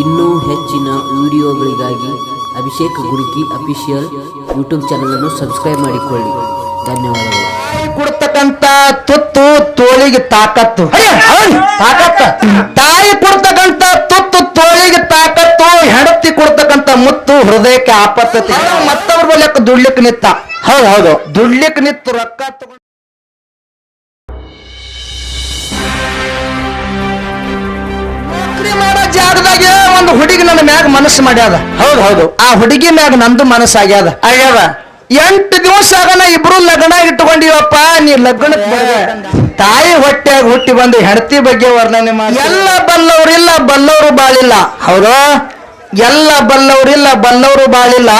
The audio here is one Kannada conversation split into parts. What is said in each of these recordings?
ಇನ್ನೂ ಹೆಚ್ಚಿನ ವಿಡಿಯೋಗಳಿಗಾಗಿ ಅಭಿಷೇಕ್ ಗುರುಕಿ ಅಫಿಷಿಯಲ್ ಯೂಟ್ಯೂಬ್ ಚಾನಲನ್ನು ಸಬ್ಸ್ಕ್ರೈಬ್ ಮಾಡಿಕೊಳ್ಳಿ. ಧನ್ಯವಾದಗಳು. ತಾಯಿ ಕೊಡ್ತಕ್ಕಂತ ತುತ್ತು ತೋಳಿಗೆ ತಾಕತ್ತು. ತಾಕತ್ತ. ತಾಯಿ ಕೊಡ್ತಕ್ಕಂತ ತುತ್ತು ತೋಳಿಗೆ ತಾಕತ್ತು ಹೆಂಡತಿ ಕೊಡ್ತಕ್ಕಂತ ಮುತ್ತು ಹೃದಯಕ್ಕೆ ಆಪತ್ತತೆ. ಮತ್ತವ್ರ ಬಲ್ಯಕ್ಕೆ ದುಡ್ಲಿಕ್ಕೆ ನಿತ್ತ ಹೌದು ಹೌದು. ದುಡ್ಲಿಕ್ಕೆ ನಿತ್ತು ರೊಕ್ಕ ತಗೊಂಡು ಹುಡುಗಿ ನನ್ನ ಮ್ಯಾಗ ಮನಸ್ಸು ಮಾಡ್ಯಾದ. ಹೌದು ಹೌದು. ಆ ಹುಡುಗಿ ಮ್ಯಾಗ ನಂದು ಮನಸ್ಸು ಆಗ್ಯಾದ. ಆಗ್ಯಾದ ಎಂಟು ದಿವಸ ಆಗನ ಇಬ್ರು ಲಗ್ನ ಇಟ್ಕೊಂಡಿವಪ್ಪ ನೀ ಲಗ್ನಕ್ಕೆ ಬರ್ಬೇಕಂದ. ತಾಯಿ ಹೊಟ್ಟೆಯಾಗ ಹುಟ್ಟಿ ಬಂದು ಹೆಂಡತಿ ಬಗ್ಗೆ ವರ್ಣನೆ ಮಾಡಿ ಎಲ್ಲ ಬಲ್ಲವ್ರಿಲ್ಲ ಬಲ್ಲವರು ಬಾಳಿಲ್ಲ. ಹೌದು? ಎಲ್ಲ ಬಲ್ಲವ್ರಿಲ್ಲ ಬಲ್ಲವರು ಬಾಳಿಲ್ಲ.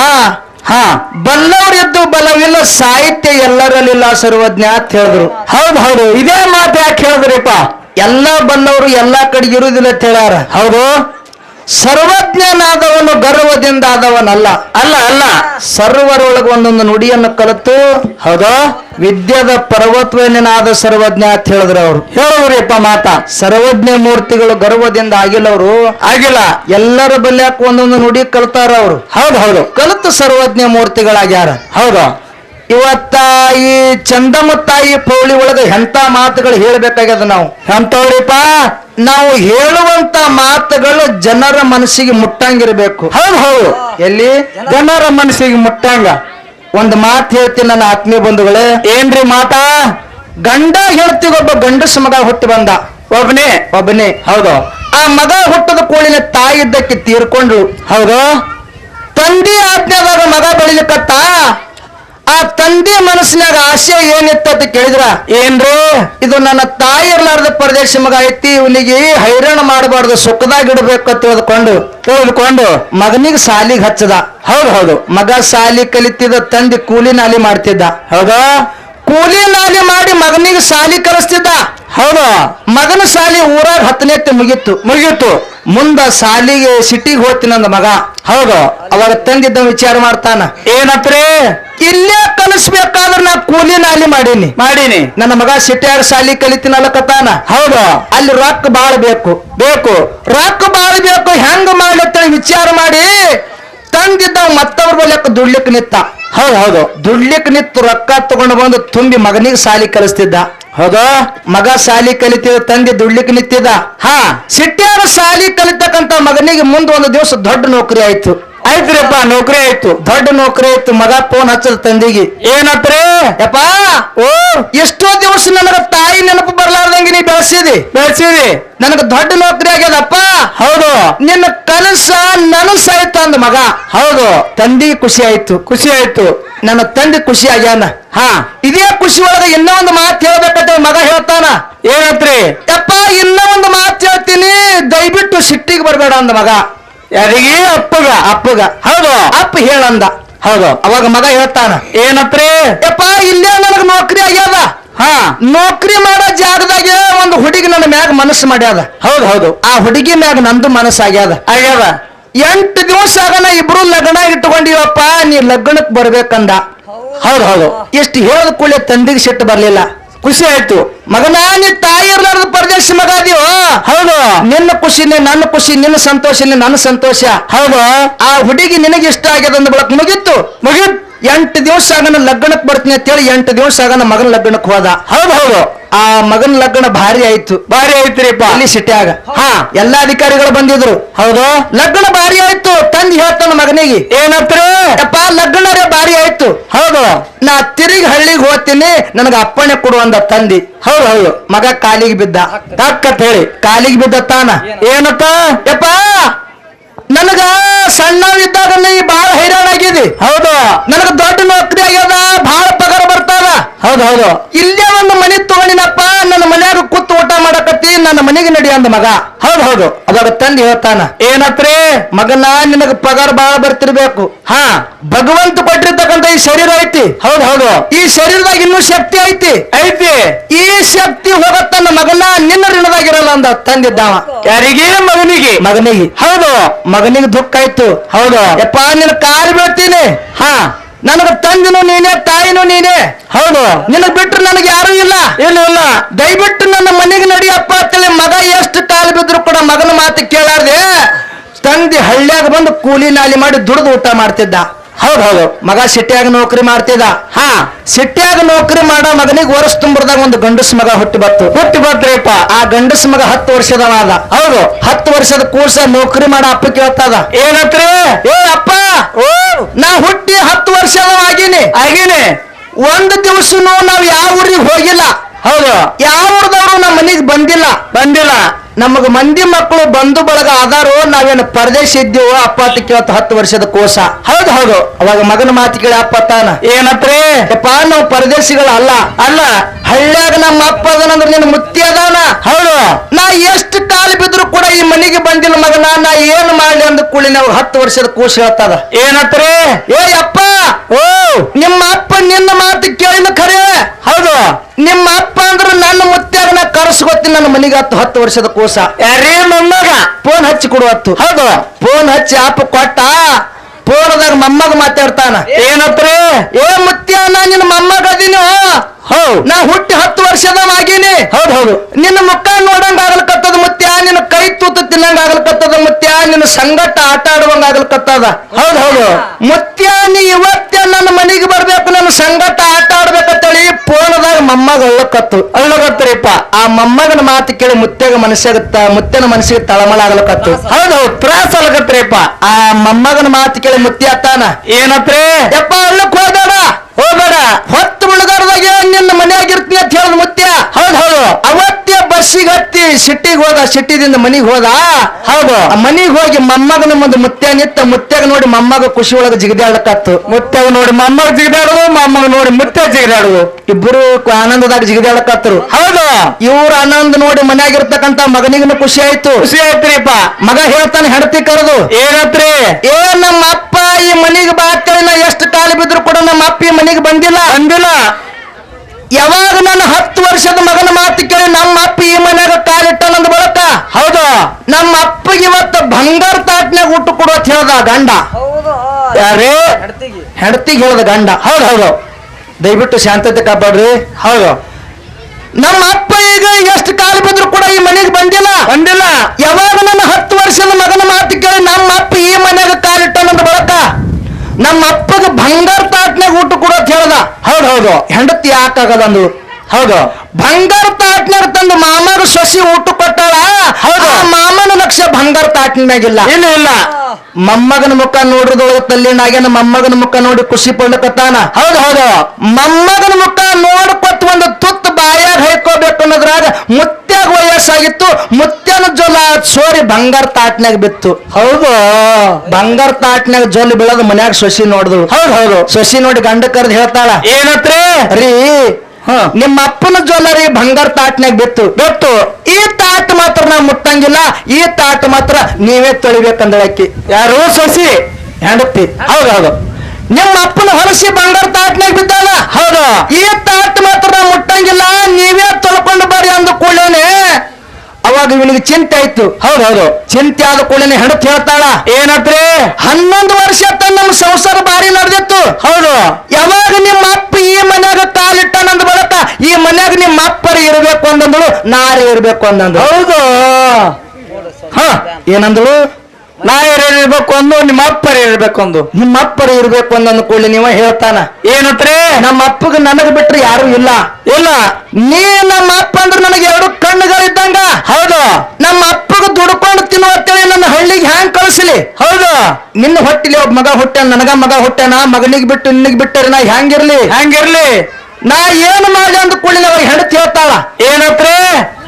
ಹಾ. ಬಲ್ಲವರಿದ್ದು ಬಲವಿಲ್ಲ ಸಾಹಿತ್ಯ ಎಲ್ಲರಲ್ಲಿಲ್ಲ ಸರ್ವಜ್ಞ ಅಂತ ಹೇಳಿದ್ರು. ಹೌದು ಹೌದು. ಇದೇ ಮಾತು ಯಾಕೆ ಹೇಳಿದ್ರಿಪ್ಪ? ಎಲ್ಲ ಬಲ್ಲವರು ಎಲ್ಲಾ ಕಡೆ ಇರುವುದಿಲ್ಲ ಅಂತ ಹೇಳ್ಯಾರ. ಹೌದು. ಸರ್ವಜ್ಞನಾದವನು ಗರ್ವದಿಂದ ಆದವನಲ್ಲ ಅಲ್ಲ ಅಲ್ಲ. ಸರ್ವರೊಳಗೆ ಒಂದೊಂದು ನುಡಿಯನ್ನು ಕಲಿತು ಹೌದಾ. ವಿದ್ಯದ ಪರ್ವತ್ವನಾದ ಸರ್ವಜ್ಞ ಅಂತ ಹೇಳಿದ್ರು ಅವರು. ಹೇಳೋರಿಪ್ಪ ಮಾತ. ಸರ್ವಜ್ಞ ಮೂರ್ತಿಗಳು ಗರ್ವದಿಂದ ಆಗಿಲ್ಲ ಅವರು. ಆಗಿಲ್ಲ. ಎಲ್ಲರ ಬಲ್ಯಾಕ ಒಂದೊಂದು ನುಡಿ ಕಲ್ತಾರ ಅವರು. ಹೌದು ಹೌದು. ಕಲಿತು ಸರ್ವಜ್ಞ ಮೂರ್ತಿಗಳಾಗ್ಯಾರ. ಹೌದು. ಇವತ್ತ ಈ ಚಂದಮ್ಮ ತಾಯಿ ಪೌಳಿ ಒಳಗೆ ಎಂತ ಮಾತುಗಳು ಹೇಳ್ಬೇಕಾಗ್ಯದ ನಾವು? ಎಂತವ್ರಿಪ ನಾವು ಹೇಳುವಂತ ಮಾತುಗಳು ಜನರ ಮನಸ್ಸಿಗೆ ಮುಟ್ಟಂಗಿರ್ಬೇಕು. ಹೌದು ಹೌದು. ಎಲ್ಲಿ? ಜನರ ಮನಸ್ಸಿಗೆ ಮುಟ್ಟಂಗ. ಒಂದು ಮಾತು ಹೇಳ್ತೀನಿ ನನ್ನ ಆತ್ಮೀಯ ಬಂಧುಗಳೇ. ಏನ್ರಿ ಮಾತಾ? ಗಂಡ ಹೇಳ್ತೀವಿ ಒಬ್ಬ ಗಂಡಸ ಮಗ ಹುಟ್ಟಿ ಬಂದ. ಒಬ್ಬನೇ ಒಬ್ಬನೇ ಹೌದು. ಆ ಮಗ ಹುಟ್ಟದ ಕೋಳಿನ ತಾಯಿ ಇದ್ದಕ್ಕೆ ತೀರ್ಕೊಂಡ್ರು ಹೌದು. ತಂದೆ ಆಜ್ಞಾದಾಗ ಮಗ ಬೆಳಿಲಿಕ್ಕತ್ತ? ಆ ತಂದೆ ಮನಸ್ಸಿನಾಗ ಆಸೆ ಏನಿತ್ತು ಅಂತ ಕೇಳಿದ್ರ? ಏನ್ರಿ? ಇದು ನನ್ನ ತಾಯಿ ಇರ್ಲಾರ್ದ ಪ್ರದೇಶ ಮಗ ಐತಿ ಇವನಿಗೆ ಹೈರಾಣ ಮಾಡಬಾರ್ದು ಸುಖದಾಗ ಇಡಬೇಕು ಅಂತ ತಿಳಿದುಕೊಂಡು. ತಿಳಿದುಕೊಂಡು? ಮಗನಿಗೆ ಸಾಲಿಗೆ ಹಚ್ಚದ. ಹೌದು ಹೌದು. ಮಗ ಸಾಲಿ ಕಲಿತಿದ ತಂದೆ ಕೂಲಿ ನಾಲಿ ಮಾಡ್ತಿದ್ದ. ಹೌದಾ? ಕೂಲಿ ನಾಲಿ ಮಾಡಿ ಮಗನಿಗೆ ಸಾಲಿ ಕಲಿಸ್ತಿದ್ದ. ಹೌದಾ. ಮಗನ ಸಾಲಿ ಊರಾಗ ಹತ್ತನೇತ್ತೆ ಮುಗೀತು. ಮುಗೀತು. ಮುಂದ ಸಾಲಿಗೆ ಸಿಟಿಗೆ ಹೋಗ್ತೀನಂದ ಮಗ. ಹೌದು. ಅವಾಗ ತಂದಿದ್ದ ವಿಚಾರ ಮಾಡ್ತಾನ. ಏನಪ್ಪರೇ ಇಲ್ಲೇ ಕಲಿಸ್ಬೇಕಾದ್ರೆ ನಾ ಕೂಲಿ ನಾಲಿ ಮಾಡೀನಿ. ಮಾಡೀನಿ. ನನ್ನ ಮಗ ಸಿಟಿಯಾಗ ಸಾಲಿ ಕಲಿತೀನಲ್ಲಕತ್ತಾನ ಹೌದು. ಅಲ್ಲಿ ರೊಕ್ಕ ಬಾಳ ಬೇಕು. ಬೇಕು. ರೊಕ್ಕ ಬಾಳ ಬೇಕು ಹೆಂಗ ಮಾಡ್ಲತ್ತ ವಿಚಾರ ಮಾಡಿ ತಂದಿದ್ದ ಮತ್ತವ್ರ ಬಳಿ ದುಡ್ಲಿಕ್ಕೆ ನಿತ್ತ ಹೌದು ಹೌದು. ದುಡ್ಲಿಕ್ಕೆ ನಿತ್ತು ರೊಕ್ಕ ತಗೊಂಡು ಬಂದು ತುಂಬಿ ಮಗನಿಗೆ ಸಾಲಿ ಕಲಿಸ್ತಿದ್ದ. ಹೌದು? ಮಗ ಸಾಲಿ ಕಲಿತಿದ್ದ ತಂದೆ ದುಡ್ಲಿಕ್ಕೆ ನಿಂತಿದ್ದ ಹಾ. ಸಿಟ್ಟಿಯಾದ ಸಾಲಿ ಕಲಿತಕ್ಕಂತ ಮಗನಿಗೆ ಮುಂದೆ ಒಂದು ದಿವಸ ದೊಡ್ಡ ನೌಕರಿ ಆಯ್ತು. ಆಯ್ತ್ರಿಪ್ಪ ನೌಕರಿ ಆಯ್ತು. ದೊಡ್ಡ ನೌಕರಿ ಆಯ್ತು. ಮಗ ಫೋನ್ ಹಚ್ಚದ ತಂದಿಗೆ. ಏನತ್ರಿ? ಯಪ್ಪ ಓ! ಎಷ್ಟೋ ದಿವಸ ನನಗ ತಾಯಿ ನೆನಪು ಬರ್ಲಾರ್ದಂಗೆ ನೀ ಬೆಳೆಸಿದಿ. ಬೆಳೆಸಿದಿ. ನನಗ ದೊಡ್ಡ ನೌಕರಿ ಆಗ್ಯದಪ್ಪ. ಹೌದು. ನಿನ್ನ ಕನಸ ನನಸ ಆಯ್ತು ಅಂದ ಮಗ. ಹೌದು. ತಂದಿ ಖುಷಿ ಆಯ್ತು. ಖುಷಿ ಆಯ್ತು. ನನ್ನ ತಂದೆ ಖುಷಿ ಆಗ್ಯಾನ. ಹಾ. ಇದೇ ಖುಷಿ ಒಳಗ ಇನ್ನೂ ಒಂದು ಮಾತು ಹೇಳ್ಬೇಕಂತ ಮಗ ಹೇಳ್ತಾನ. ಏನತ್ರಿ? ಯಪ್ಪ ಇನ್ನೂ ಒಂದು ಮಾತು ಹೇಳ್ತೀನಿ. ದಯವಿಟ್ಟು ಸಿಟ್ಟಿಗೆ ಬರಬೇಡ ಅಂದ ಮಗ. ಯಾರಿಗೆ? ಅಪ್ಪಗ. ಅಪ್ಪಗ. ಹೌದು. ಅಪ್ಪ ಹೇಳಂದ. ಹೌದು. ಅವಾಗ ಮಗ ಹೇಳ್ತಾನ. ಏನತ್ರಿ? ಯಪ್ಪ ಇಲ್ಲೇ ನನಗೆ ನೌಕರಿ ಆಗ್ಯದ. ಹಾ. ನೌಕರಿ ಮಾಡೋ ಜಾಗದಾಗೆ ಒಂದು ಹುಡುಗಿ ನನ್ನ ಮ್ಯಾಗ ಮನಸ್ಸು ಮಾಡ್ಯಾದ. ಹೌದು ಹೌದು. ಆ ಹುಡುಗಿ ಮ್ಯಾಗ ನಂದು ಮನಸ್ಸು ಆಗ್ಯಾದ. ಆಗ್ಯಾದ? ಎಂಟು ದಿವಸ ಆಗನ ಇಬ್ರು ಲಗ್ನ ಇಟ್ಕೊಂಡಿವಪ್ಪ ನೀ ಲಗ್ನಕ್ ಬರ್ಬೇಕಂದ. ಹೌದು ಹೌದು. ಎಷ್ಟು ಹೇಳಿದ ಕೂಡಲೇ ತಂದಿಗೆ ಸಿಟ್ಟು ಬರ್ಲಿಲ್ಲ. ಖುಷಿ ಆಯ್ತು. ಮಗನ ನೀ ತಾಯಿ ಇರ್ಲಾರ್ದ ಪರದೇಶ ಮಗ ಅದೀವ ಹೌದು. ನಿನ್ನ ಖುಷಿನೇ ನನ್ನ ಖುಷಿ ನಿನ್ನ ಸಂತೋಷನೇ ನನ್ನ ಸಂತೋಷ. ಹೌದು. ಆ ಹುಡುಗಿ ನಿನಗೆ ಇಷ್ಟ ಆಗ್ಯದ ಅಂದ ಬಳಕ ಮುಗಿತ್ತು ಮುಗಿತ್. ಎಂಟು ದಿವಸ ಆಗನ ಲಗ್ನಕ್ ಬರ್ತೀನಿ ಅಂತೇಳಿ ಎಂಟು ದಿವಸ ಆಗನ ಮಗನ ಲಗ್ನಕ್ ಹೋದ. ಹೌದು ಹೌದು. ಆ ಮಗನ ಲಗ್ನ ಭಾರಿ ಆಯ್ತು. ಭಾರಿ ಆಯ್ತ್ರಿಪ್ಪ. ಅಲ್ಲಿ ಸಿಟ್ಯಾಗ ಹಾ ಎಲ್ಲಾ ಅಧಿಕಾರಿಗಳು ಬಂದಿದ್ರು. ಹೌದು. ಲಗ್ನ ಭಾರಿ ಆಯ್ತು. ತಂದ್ ಹೇಳ್ತಾನ ಮಗನಿಗೆ. ಅಪ್ಪ ಲಗ್ನ ಲಗ್ನರೇ ಭಾರಿ ಆಯ್ತು. ಹೌದು. ನಾ ತಿರುಗಿ ಹಳ್ಳಿಗೆ ಹೋಗ್ತೀನಿ. ನನಗ ಅಪ್ಪಣೆ ಕೊಡುವಂತ ತಂದಿ. ಹೌದು ಹೌದು. ಮಗ ಕಾಲಿಗೆ ಬಿದ್ದ. ತಕ್ಕತ್ ಹೇಳಿ ಕಾಲಿಗೆ ಬಿದ್ದ ತಾನ. ಏನಪ್ಪ? ಯಪ್ಪ ನನಗ ಸಣ್ಣವಿದ್ದಾಗಲ್ಲಿ ನೀ ಬಹಳ ಹೈರಾಣ ಆಗಿದೆ. ಹೌದು. ನನಗ ದೊಡ್ಡ ನೌಕರಿ ಆಗ್ಯದ ಬಹಳ ಪಗಾರ ಬರ್ತಾವ ಹೌದು ಹೌದು. ಇಲ್ಲೇ ಒಂದು ಮನೆ ತಗೊಂಡಿನಪ್ಪ ನನ್ನ ಮನ್ಯಾಗ ಕೂತು ಊಟ ಮಾಡಕತ್ತಿ ನನ್ನ ಮನೆಗೆ ನಡಿ ಅಂದ ಮಗ. ಹೌದು ಹೌದು. ಅವಾಗ ತಂದು ಹೇಳ್ತಾನ ಏನತ್ರಿ? ಮಗನ ನಿನಗ ಪಗಾರ ಬಹಳ ಬರ್ತಿರ್ಬೇಕು. ಹಾ. ಭಗವಂತ ಕೊಟ್ಟಿರ್ತಕ್ಕಂತ ಈ ಶರೀರ ಐತಿ. ಹೌದು ಹೌದು. ಈ ಶರೀರದಾಗ ಇನ್ನೂ ಶಕ್ತಿ ಐತಿ. ಐತಿ. ಈ ಶಕ್ತಿ ಹೋಗತ್ತನ್ನ ಮಗನ ನಿನ್ನ ಋಣದಾಗಿರಲ್ಲ ಅಂದ ತಂದಿದ್ದಾವ ಯಾರಿಗೆ ಮಗನಿಗೆ. ಮಗನಿಗೆ. ಹೌದು. ಮಗನಿಗೆ ದುಃಖ ಆಯ್ತು. ಹೌದು. ಯಪ್ಪ ನಿನ್ನ ಕಾಲು ಬೀಳ್ತೀನಿ. ಹಾ. ನನಗ ತಂದಿನೂ ನೀನೇ ತಾಯಿನೂ ನೀನೇ. ಹೌದು. ನಿನಗ್ ಬಿಟ್ರೆ ನನಗೆ ಯಾರು ಇಲ್ಲ. ಇಲ್ಲ ಇಲ್ಲ. ದಯವಿಟ್ಟು ನನ್ನ ಮನೆಗೆ ನಡಿಯಪ್ಪ ಅಂತೇಳಿ ಮಗ ಎಷ್ಟು ಕಾಲು ಬಿದ್ರು ಕೂಡ ಮಗನ ಮಾತು ಕೇಳಾರ್ದೆ ತಂದೆ ಹಳ್ಳಿಯಾಗ ಬಂದು ಕೂಲಿ ನಾಲಿ ಮಾಡಿ ದುಡಿದು ಊಟ ಮಾಡ್ತಿದ್ದ. ಹೌದ್ ಹೌದು. ಮಗ ಸಿಟ್ಯಾಗ ನೌಕರಿ ಮಾಡ್ತಿದ್ದ. ಹಾ. ಸಿಟ್ಯಾಗ ನೌಕರಿ ಮಾಡೋ ಮಗನಿಗೆ ವರ್ಷ ತುಂಬಿದಾಗ ಒಂದು ಗಂಡಸ್ ಮಗ ಹುಟ್ಟಿ ಬತ್ತು ಹುಟ್ಟಿ ಬತ್ರಿಪ್ಪ ಆ ಗಂಡಸ್ ಮಗ ಹತ್ತು ವರ್ಷದವಾದ. ಹೌದು. ಹತ್ತು ವರ್ಷದ ಕೂರ್ಸ ನೌಕರಿ ಮಾಡ ಅಪ್ಪ ಕೇಳ್ತದ. ಏನತ್ರಿ? ಏ ಅಪ್ಪ! ಓ. ನಾ ಹುಟ್ಟಿ ಹತ್ತು ವರ್ಷದವಾಗಿನಿ ಆಗಿನಿ. ಒಂದು ದಿವಸನು ನಾವ್ ಯಾವ ಊರಿಗೆ ಹೋಗಿಲ್ಲ. ಹೌದು. ಯಾವ ಊರ್ದವ್ರು ನಮ್ಮ ಮನೆಗೆ ಬಂದಿಲ್ಲ. ಬಂದಿಲ್ಲ. ನಮಗ ಮಂದಿ ಮಕ್ಕಳು ಬಂಧು ಬಳಗ ಆಧಾರೋ ನಾವೇನು ಪರದೇಶ ಇದ್ದೀವೋ ಅಪ್ಪ ಅಂತ ಕೇಳ್ತ ಹತ್ತು ವರ್ಷದ ಕೋಸ ಹೌದು ಹೌದು. ಅವಾಗ ಮಗನ ಮಾತು ಕೇಳಿ ಅಪ್ಪ ತಾನ ಏನತ್ರಿ? ಅಪ್ಪ ನಾವು ಪರದೇಶಿಗಳ ಅಲ್ಲ. ಅಲ್ಲ. ಹಳ್ಳ್ಯಾಗ ನಮ್ಮ ಅಪ್ಪ ಅದನಂದ್ರೆ ನಿನ್ನ ಮುತ್ತಿ ಅದಾನ? ಹೌದು. ನಾ ಎಷ್ಟು ಕಾಲ ಬಿದ್ರು ಕೂಡ ಈ ಮನೆಗೆ ಬಂದಿಲ್ಲ ಮಗನ ನಾ ಏನು ಮಾಡ್ಲಿ ಅಂದ ಕೂಳಿ ನಾವು ಹತ್ತು ವರ್ಷದ ಕೋಶ ಹೇಳ್ತದ. ಏನತ್ರಿ? ಏ ಅಪ್ಪ! ಓ! ನಿಮ್ಮ ಅಪ್ಪ ನಿನ್ನ ಮಾತು ಕೇಳಿನ ಖರೇ? ಹೌದು. ನಿಮ್ಮ ಅಪ್ಪ ಅಂದ್ರೆ ನನ್ನ ಮುತ್ಯಾಗ ನಾ ಕರ್ಸ್ಕೊತೀನಿ ನನ್ನ ಮನೆಗೆ ಹತ್ತು ಹತ್ತು ವರ್ಷದ ಕೋಸ. ಯಾರೇ ಮೊಮ್ಮಗ? ಫೋನ್ ಹಚ್ಚಿ ಕೊಡುವತ್ತು ಹೌದು. ಫೋನ್ ಹಚ್ಚಿ ಆಪ ಕೊಟ್ಟ. ಫೋನದಾಗ ಮೊಮ್ಮಗ ಮಾತಾಡ್ತಾನ. ಏನತ್ರ? ಏ ಮುತ್ಯ ನಾ ನಿನ್ನ ಮಮ್ಮಗ ಅದೀನಿ ಹೌದು ನಾ ಹುಟ್ಟಿ ಹತ್ತು ವರ್ಷದವಾಗಿನಿ. ಹೌದು ಹೌದು. ನಿನ್ನ ಮುಖ ನೋಡಂಗ ಆಗ್ಲಕತ್ತದ ಮುತ್ಯ ನಿನ್ನ ಕೈ ತೂತು ತಿನ್ನಂಗ ಆಗ್ಲಕತ್ತದ ಮುತ್ಯ ನಿನ್ನ ಸಂಗಟ ಆಟ ಆಡುವಂಗ ಆಗ್ಲಕತ್ತದ. ಹೌದು ಹೌದು. ಮುತ್ಯ ನೀ ಇವತ್ತೇ ನನ್ನ ಮನೆಗೆ ಬರ್ಬೇಕು ನನ್ನ ಸಂಗಟ ಆಟ ಆಡ್ಬೇಕಂತೇಳಿ ಮೊಮ್ಮಗ ಅಳ್ಳಕತ್ತು ಆ ಮೊಮ್ಮಗನ ಮಾತು ಕೇಳಿ ಮುತ್ತೆಗ ಮನಸ್ಸಾಗತ್ತ ಮುತ್ಯನ ಮನಸ್ಸಿಗೆ ತಳಮಳ ಆಗ್ಲಕತ್ತು ಹೌದು ಹೌದು ತ್ರಾಸ ಅಳಗತ್ತರಿಪ್ಪ ಆ ಮೊಮ್ಮಗನ ಮಾತು ಕೇಳಿ ಮುತ್ಯ ಅತ್ತಾನ ಏನತ್ರಿ? ಯಪ್ಪ ಅಳ್ಳಕ್ ಹೋಗ್ಬೇಡ. ಹೋಗ್ಬೇಡ. ಹೊತ್ತು ಮುಳುಗಾರದಾಗ ನಿನ್ನ ಮನೆಯಾಗಿರ್ತೀನಿ ಅಂತ ಹೇಳಿದ ಮುತ್ಯ ಹೌದು ಹೌದು. ಅವತ್ತೇ ಬಸ್ಸಿಗೆ ಹತ್ತಿ ಸಿಟ್ಟಿಗೆ ಹೋದ ಸಿಟ್ಟಿದಿಂದ ಮನಿಗೆ ಹೋದ ಹೌದು. ಮನಿಗೆ ಹೋಗಿ ಮೊಮ್ಮಗನ ಮುಂದೆ ಮುತ್ತೆ ನಿತ್ತ ಮುತ್ಯಾಗ ನೋಡಿ ಮೊಮ್ಮಗ ಖುಷಿ ಒಳಗ ಜಿಗಿದಾಡಕತ್ತು ಮುತ್ಯಾಗ ನೋಡಿ ಮೊಮ್ಮಗ ಜಿಗಿದಾಡುದು ಮೊಮ್ಮಗ ನೋಡಿ ಮುತ್ತೆ ಜಿಗಿದಾಡುದು. ಇಬ್ಬರು ಆನಂದದಾಗ ಜಿಗಿದಾಡಕತ್ತರು ಹೌದು. ಇವ್ರ ಆನಂದ ನೋಡಿ ಮನೆಯಾಗಿರ್ತಕ್ಕಂತ ಮಗನಿಗೂ ಖುಷಿ ಆಯ್ತು. ಖುಷಿ ಆಯ್ತ್ರಿಪ್ಪ. ಮಗ ಹೇಳ್ತಾನೆ ಹೆಂಡತಿ ಕರೆದು ಏನತ್ರಿ? ಏ ನಮ್ಮ ಅಪ್ಪ ಈ ಮನಿಗೆ ಬಾ ನಾ ಎಷ್ಟು ಕಾಲ ಬಿದ್ರು ಕೂಡ ನಮ್ಮ ಅಪ್ಪ ಈ ಮನಿಗೆ ಬಂದಿಲ್ಲ. ಬಂದಿಲ್ಲ. ಯಾವಾಗ ವರ್ಷದ ಮಗನ ಮಾತು ಕೇಳಿ ನಮ್ಮ ಅಪ್ಪ ಈ ಮನೆಯಾಗ ಕಾಲಿಟ್ಟನಂದ ಬಳಕ? ಹೌದು. ನಮ್ಮ ಅಪ್ಪಗೆ ಇವತ್ತು ಬಂಗಾರ ತಾಟ್ನಾಗ ಊಟ ಕೊಡೋತ್ ಹೇಳ್ದ ಗಂಡ. ಯಾರೇ? ಹೆಂಡತಿಗೆ. ಹೇಳ್ದ ಗಂಡ. ಹೌದು ಹೌದು. ದಯವಿಟ್ಟು ಶಾಂತತೆ ಕಾಪಾಡ್ರಿ. ಹೌದು. ನಮ್ಮ ಅಪ್ಪ ಈಗ ಎಷ್ಟು ಕಾಲ ಬಿದ್ರು ಕೂಡ ಈ ಮನೆಗೆ ಬಂದಿಲ್ಲ. ಬಂದಿಲ್ಲ. ಯಾವಾಗ ನನ್ನ ಹತ್ತು ವರ್ಷದ ಮಗನ ಮಾತು ಕೇಳಿ ನಮ್ಮ ಅಪ್ಪ ಈ ಮನೆಯಾಗ ಕಾಲಿಟ್ಟನಂದ ಬಳಕ? ನಮ್ಮ ಅಪ್ಪಗೆ ಬಂಗಾರ ತಾಟ್ನಾಗ ಊಟ ಕೊಡೋತ್ ಹೇಳ್ದ. ಹೌದು ಹೌದು. ಹೆಂಡತಿ ಯಾಕಾಗದಂದು ಹೌದು. ಬಂಗಾರ ತಾಟ್ನ್ಯಾಗ ತಂದು ಮಾಮಗ ಸೊಸಿ ಊಟ ಕೊಟ್ಟಾಳ ಹೌದು. ಮಾಮನ ಲಕ್ಷ ಬಂಗಾರ ತಾಟ್ನಾಗಿಲ್ಲ ಇಲ್ಲ ಇಲ್ಲ. ಮೊಮ್ಮಗನ ಮುಖ ನೋಡಿದೊಳಗ ತಲ್ಲಿನಾಗೇನ ಮೊಮ್ಮಗನ ಮುಖ ನೋಡಿ ಖುಷಿ ಪಡ್ಲಕತ್ತಾನ. ಹೌದು ಹೌದು. ಮೊಮ್ಮಗನ ಮುಖ ನೋಡ್ಕೊತ್ ಒಂದು ತುತ್ತು ಬಾಯಾಗ ಹೈಕೋಬೇಕು ಅನ್ನೋದ್ರಾಗ ಮುತ್ಯಾಗ ವಯಸ್ಸಾಗಿತ್ತು ಮುತ್ಯನ ಜೊಲ ಸೋರಿ ಬಂಗಾರ ತಾಟ್ನಾಗ ಬಿತ್ತು. ಹೌದು. ಬಂಗಾರ ತಾಟ್ನಾಗ ಜೊಲ್ ಬೀಳೋದು ಮನ್ಯಾಗ ಸೊಸಿ ನೋಡಿದ್ರು ಹೌದು ಹೌದು. ಸೊಸಿ ನೋಡಿ ಗಂಡ ಕರೆದು ಹೇಳ್ತಾಳ ಏನತ್ರಿ? ರೀ ನಿಮ್ಮ ಅಪ್ಪನ ಜ್ವಲ್ಲರಿ ಬಂಗಾರ ತಾಟ್ನಾಗ ಬಿತ್ತು. ಗೊತ್ತು ಈ ತಾಟ್ ಮಾತ್ರ ನಾ ಮುಟ್ಟಂಗಿಲ್ಲ. ಈ ತಾಟ್ ಮಾತ್ರ ನೀವೇ ತೊಳಿಬೇಕಂದಳಕ್ಕಿ ಯಾರು? ಸೊಸಿ. ಹೆಂಡತಿ. ಹೌದೌದು ಹೌದು. ನಿಮ್ಮ ಅಪ್ಪನ ಹೊಲಸಿ ಬಂಗಾರ ತಾಟ್ನಾಗ ಬಿದ್ದಾನ ಹೌದು. ಈ ತಾಟ್ ಮಾತ್ರ ನಾ ಮುಟ್ಟಂಗಿಲ್ಲ. ನೀವೇ ತೊಳ್ಕೊಂಡು ಬರ್ರಿ ಅಂದ ಅವಾಗ ಇವನಿಗೆ ಚಿಂತೆ ಆಯ್ತು. ಹೌದು ಹೌದು. ಚಿಂತೆ ಆದ ಕೂಡಲೇ ಹೆಣತ್ ಹೇಳ್ತಾಳ ಏನತ್ರಿ? ಹನ್ನೊಂದು ವರ್ಷ ತನ್ನ ನಮ್ಮ ಸಂಸಾರ ಬಾರಿ ನಡೆದಿತ್ತು. ಹೌದು. ಯಾವಾಗ ನಿಮ್ಮ ಅಪ್ಪ ಈ ಮನ್ಯಾಗ ಕಾಲಿಟ್ಟನಂದ ಬಳಕ ಈ ಮನ್ಯಾಗ ನಿಮ್ಮ ಅಪ್ಪರ ಇರಬೇಕು ಅಂದಂದಳು ನಾರೇ ಇರಬೇಕು ಅಂದಂದು ಹೌದು. ಹ ಏನಂದಳು? ನಾ ಇರಬೇಕು ಅಂದು ನಿಮ್ಮ ಅಪ್ಪರ ಇರ್ಬೇಕು ಅಂದು. ನಿಮ್ಮ ಅಪ್ಪರ ಇರ್ಬೇಕು ಅಂದಂದು ಕೂಡಲೇ ನೀವ ಹೇಳ್ತಾನ. ಏನತ್ರಿ? ನಮ್ಮ ಅಪ್ಪಗ ನನಗ ಬಿಟ್ರೆ ಯಾರು ಇಲ್ಲ. ಇಲ್ಲ ನೀ ನಮ್ಮ ಅಪ್ಪ ಅಂದ್ರೆ ನನಗೆ ಎರಡು ಕಣ್ಣುಗಳಿದ್ದಂಗ. ಹೌದು. ನಮ್ಮ ಅಪ್ಪಗ ದುಡ್ಕೊಂಡು ತಿನ್ನುವತ್ತೇಳಿ ನನ್ನ ಹಳ್ಳಿಗೆ ಹ್ಯಾಂಗ್ ಕಳಿಸಲಿ? ಹೌದು. ನಿನ್ನ ಹೊಟ್ಟಿಲಿ ಒಬ್ಬ ಮಗ ಹುಟ್ಟ್ಯಾನ ನನಗ ಮಗ ಹುಟ್ಟ್ಯಾನ ಮಗನಿಗೆ ಬಿಟ್ಟು ನಿನಗೆ ಬಿಟ್ಟರೆ ನಾ ಹ್ಯಾಂಗಿರ್ಲಿ? ಹ್ಯಾಂಗಿರ್ಲಿ. ನಾ ಏನು ಮಾಡಿ ಅಂದ ಕೂಡಲೇ ಅವ್ರಿಗೆ ಹೆಂಡತಿ ಹೇಳ್ತಾಳ. ಏನತ್ರಿ?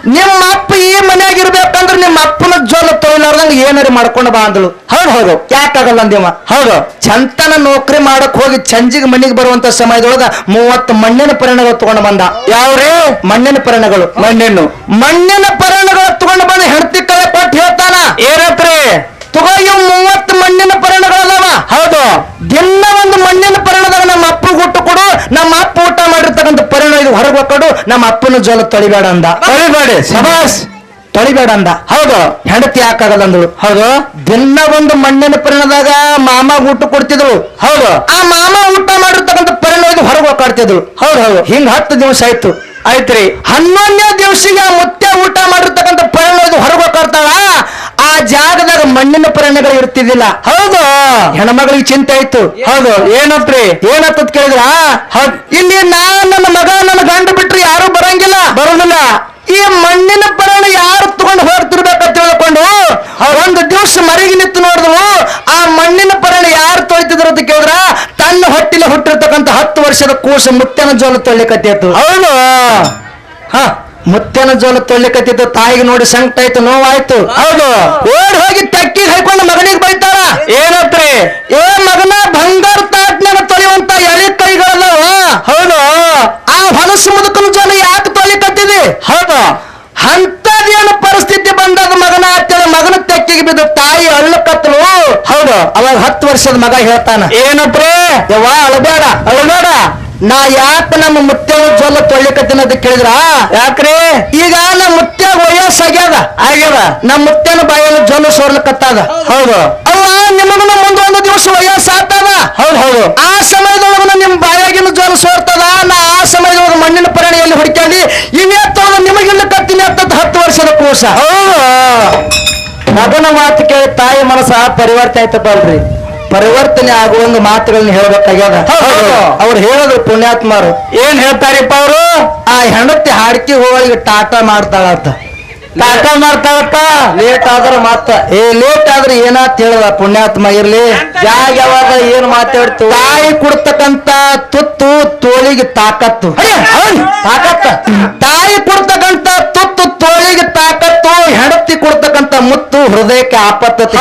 ನಿಮ್ಮ ಅಪ್ಪ ಈ ಮನ್ಯಾಗ ಇರ್ಬೇಕಂದ್ರೆ ನಿಮ್ಮ ಅಪ್ಪನ ಜೋಲ ತೊಗೊಲಾರ್ದಂಗ ಏನಾರು ಮಾಡ್ಕೊಂಡು ಬಾ ಅಂದಳು ಹೌದು ಹೌದು. ಯಾಕಾಗಲ್ಲ ಅಂದಿವ ಹೌದು. ಚಂತನ ನೌಕರಿ ಮಾಡಕ್ ಹೋಗಿ ಚಂಜಿಗೆ ಮನೆಗೆ ಬರುವಂತ ಸಮಯದೊಳಗ ಮೂವತ್ತು ಮಣ್ಣಿನ ಪರಿಣಗಳು ತಗೊಂಡು ಬಂದ. ಯಾವ್ರೇ? ಮಣ್ಣಿನ ಪರಿಣಗಳು. ಮಣ್ಣಿನ ಮಣ್ಣಿನ ಪರಿಣಗಳು ತಗೊಂಡು ಬಂದ ಹೆಂಡತಿ ಕಳೆ ಕೊಟ್ಟು ಹೇಳ್ತಾನ? ಏನತ್ರಿ? ತಗೋ ಇವ್ ಮೂವತ್ತು ನಮ್ಮ ಅಪ್ಪ ಊಟ ಮಾಡಿರ್ತಕ್ಕಂಥ ಪರಿಣಾಮ ಇದು ಹೊರಗೆ ಕೊಡು ನಮ್ಮ ಅಪ್ಪನ ಜೋಲ ತೊಳಿಬೇಡ ಅಂದ. ತೊಳಿಬೇಡಿ ಸಬಾಸ್ ತೊಳಿಬೇಡ ಅಂದ. ಹೌದು. ಹೆಂಡತಿ ಯಾಕಾಗಲ್ಲ ಅಂದಳು. ಹೌದು. ದಿನ ಒಂದು ಮಣ್ಣಿನ ಪರಿಣದಾಗ ಮಾಮ ಊಟ ಕೊಡ್ತಿದ್ರು ಹೌದು. ಆ ಮಾಮ ಊಟ ಮಾಡಿರ್ತಕ್ಕಂಥ ಪರಿಣಾಮ ಇದು ಹೊರಗೆ ಹೋಗ್ತಿದ್ರು ಹೌದು ಹೌದು. ಹಿಂಗ್ ಹತ್ತು ದಿವಸ ಆಯ್ತು. ಆಯ್ತ್ರಿ. ಹನ್ನೊಂದನೇ ದಿವಸಿಗೆ ಆ ಮುತ್ಯ ಊಟ ಮಾಡಿರ್ತಕ್ಕಂಥ ಪರಿಣಾಮ ಇದು ಹೊರಗೆ ಆ ಜಾಗದಾಗ ಮಣ್ಣಿನ ಪ್ರಾಣಿಗಳು ಇರ್ತಿದ್ದಿಲ್ಲ. ಹೌದು. ಹೆಣ್ಮಗಳಿಗೆ ಚಿಂತೆ ಆಯ್ತು. ಹೌದು. ಏನಪ್ರಿ ಏನಂತ ಕೇಳಿದ್ರ. ಇಲ್ಲಿ ನಾ ನನ್ನ ಮಗ ನನ್ನ ಗಂಡ ಬಿಟ್ರೆ ಯಾರು ಬರಂಗಿಲ್ಲ. ಬರೋದಿಲ್ಲ. ಈ ಮಣ್ಣಿನ ಪ್ರಾಣಿ ಯಾರು ತಗೊಂಡು ಹೋಗ್ತಿರ್ಬೇಕಂತ ತಿಳ್ಕೊಂಡು ಒಂದು ದಿವಸ ಮರಿಗೆ ನಿಂತು ನೋಡಿದ್ರು ಆ ಮಣ್ಣಿನ ಪ್ರಾಣಿ ಯಾರು ತೊಳಿತಿದ್ರು ಅಂತ ಕೇಳಿದ್ರ? ತನ್ನ ಹೊಟ್ಟಿಲೆ ಹುಟ್ಟಿರ್ತಕ್ಕಂಥ ಹತ್ತು ವರ್ಷದ ಕೂಸು ಮುತ್ತನ ಜೋಲ ತೊಳಿಕತ್ತಿತ್ತು ಹೌದು. ಹ. ಮುತ್ತನ ಜೋಲ ತೊಳ್ಳಿಕತ್ತಿದ್ದ ತಾಯಿಗೆ ನೋಡಿ ಸಂಕಟ ಆಯ್ತು ನೋವಾಯ್ತು. ಹೌದು. ಓಡ್ ಹೋಗಿ ತಕ್ಕಿ ಹಾಕೊಂಡು ಮಗನಿಗೆ ಬೈತಾರ ಏನತ್ರಿ ಏ ಮಗನ ಬಂಗಾರ ತಾಟ್ನಾಗ ತೊಳೆಯುವಂತ ಎಳೆ ಕೈಗಳಲ್ಲ ಹೌದು. ಆ ಹೊಲಸು ಮುದುಕನ ಜೋಲ ಯಾಕೆ ತೊಳಿಕತ್ತಿದೆ? ಹೌದು. ಅಂತದೇನು ಪರಿಸ್ಥಿತಿ ಬಂದದ ಮಗನ ಅಂತೇಳಿ ಮಗನ ತೆಕ್ಕಿಗೆ ಬಿದ್ದು ತಾಯಿ ಅಳ್ಳಕತ್ತಲು ಹೌದು. ಅವಾಗ ಹತ್ತು ವರ್ಷದ ಮಗ ಹೇಳ್ತಾನ. ಏನಪ್ರೇ? ಯವ್ವ ಅಳಬೇಡ. ಅಳಬೇಡ. ನಾ ಯಾಕ ನಮ್ಮ ಮುತ್ಯ ಜೊಲ್ಲ ತೊಳ್ಳಿಕತ್ತೀನಿ ಅಂತ ಕೇಳಿದ್ರ? ಯಾಕ್ರಿ? ಈಗ ನಮ್ಮ ಮುತ್ಯ ವಯಸ್ಸಾಗ್ಯದ ಆಗ್ಯದ. ನಮ್ಮ ಮುತ್ಯನ ಬಾಯಲ್ಲಿ ಜ್ವಲ ಸೋರ್ಲಕತ್ತದ. ಹೌದು. ಅವ ನಿಮಗನ ಮುಂದೆ ಒಂದು ದಿವಸ ವಯಸ್ಸಾಗ್ತದ ಹೌದು ಹೌದು. ಆ ಸಮಯದೊಳಗನ ನಿಮ್ ಬಾಯಾಗಿನ ಜ್ವಲ ಸೋರ್ತದ. ನಾ ಆ ಸಮಯದೊಳಗ ಮಣ್ಣಿನ ಪರಿಣಿಯಲ್ಲಿ ಹುಡ್ಕೊಂಡು ಇವೇ ತೊಳೆದು ನಿಮಗಿಲ್ಲ ಕತ್ತಿನ ಅಂತ ಹತ್ತು ವರ್ಷದ ಕೂಸ ಮಗನ ಮಾತು ಕೇಳಿ ತಾಯಿ ಮನಸ್ಸ ಪರಿವರ್ತನೆ ಆಯ್ತಪ್ಪಲ್ರಿ ಪರಿವರ್ತನೆ ಆಗುವಂಗ ಮಾತುಗಳನ್ನ ಹೇಳ್ಬೇಕಾಗ್ಯದ? ಅವ್ರು ಹೇಳಿದ್ರು ಪುಣ್ಯಾತ್ಮರು. ಏನ್ ಹೇಳ್ತಾರಿಪ್ಪ ಅವರು? ಆ ಹೆಂಡತಿ ಹಾಡ್ಕಿ ಹೋಗಿ ಟಾಟಾ ಮಾಡ್ತಾಳಂತ. ಟಾಟಾ ಮಾಡ್ತಾಳಪ್ಪ? ಲೇಟ್ ಆದ್ರೆ ಮಾತ ಏ ಲೇಟ್ ಆದ್ರೆ ಏನಾತ್ ಹೇಳದ ಪುಣ್ಯಾತ್ಮ ಇರ್ಲಿ? ಯಾವ ಯಾವಾಗ ಏನ್ ಮಾತಾಡ್ತು ತಾಯಿ ಕೊಡ್ತಕ್ಕಂತ ತುತ್ತು ತೋಳಿಗೆ ತಾಕತ್ತು. ತಾಕತ್ತ. ತಾಯಿ ಕೊಡ್ತಕ್ಕಂತ ತುತ್ತು ತೋಳಿಗೆ ತಾಕತ್ತು ಹೆಂಡತಿ ಕೊಡ್ತಕ್ಕಂತ ಮುತ್ತು ಹೃದಯಕ್ಕೆ ಆಪತ್ತತೆ.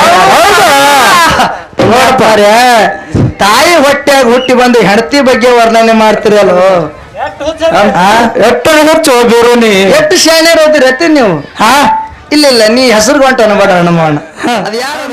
ನೋಡ್ತಾರೆ. ತಾಯಿ ಹೊಟ್ಟೆಯಾಗ ಹುಟ್ಟಿ ಬಂದು ಹೆಂಡತಿ ಬಗ್ಗೆ ವರ್ಣನೆ ಮಾಡ್ತಿರಲ್ಲ ಎಷ್ಟು ಹುಚ್ಚು ಬೇರು ನೀ. ಎಷ್ಟು ಶಾನೆ ಇರೋದಿರತ್ತಿ ನೀವು? ಹಾ? ಇಲ್ಲ ಇಲ್ಲ ನೀ ಹೆಸರು ಗಂಟು ಅನ್ಬೇಡ ನಮ್ಮ ಅಣ್ಣ ಅದು ಯಾರು